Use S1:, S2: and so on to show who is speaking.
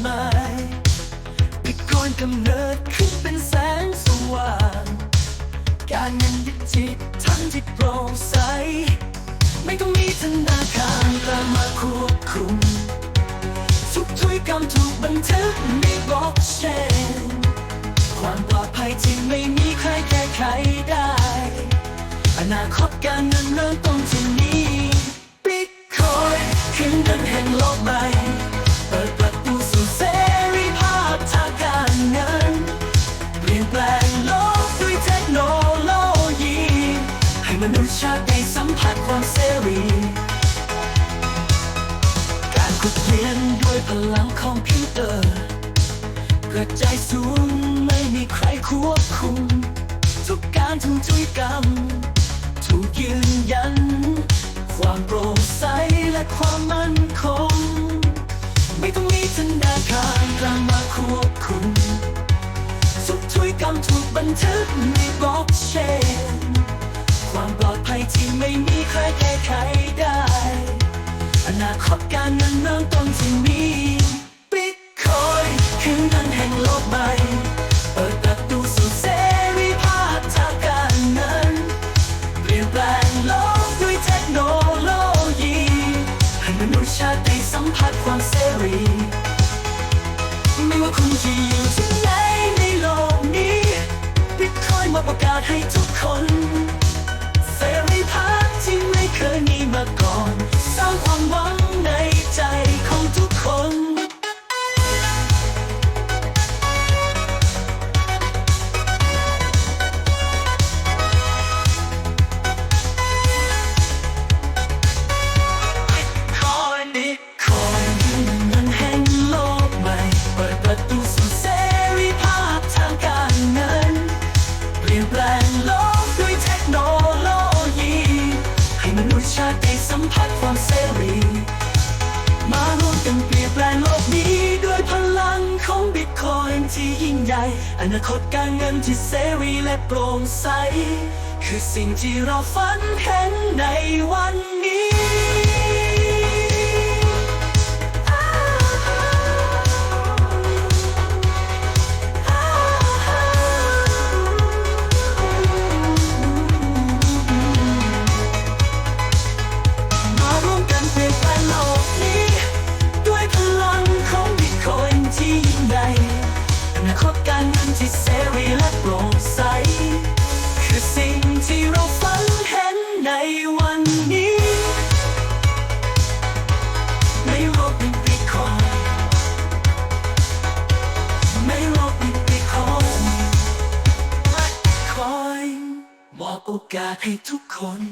S1: มากมายบิตคอนกำเนิดขึ้นเป็นแสงสว่าง การเงินดิจิทัลที่โปร่งใส ไม่ต้องมีธนาคารกลางมาควบคุม ทุกธุรกรรมถูกบันทึกในบล็อกเชนความปลอดภัยที่ไม่มีใครแก้ไขได้ อนาคตการเงินเริ่มต้นาติได้สัมผัสความเสรี การขุดเรียนด้วยพลังคอมพิวเตอร์กระจายสูงไม่มีใครควบคุม ทุกการทุกธุรกรรมถูกยืนยัน ความโปร่งใสและความมั่นคง ไม่ต้องมีธนาคารกลางมาควบคุมทุกธุรกรรมถูกบันทึกในบล็อก คตการเงินเริ่มต้นที่มีบิตคอยคือนั่นแห่งโลกใหม่เปิดประตูสู่เสรีภาพทางการเงินเปลี่ยนแปลงโลกด้วยเทคโนโลยีให้มนุษยชาติได้สัมผัสความเสรี ไม่ว่าคุณจะอยู่ที่ ติได้สัมผัสความเสรี มาร่วมกันเปลี่ยนแปลงโลกนี้ด้วยพลังของบิตคอยน์ที่ยิ่งใหญ่ อนาคตการเงินที่เสรีและโปร่งใส คือสิ่งที่เราฝันเห็นในวันนี้ โอกาสให้ทุกคน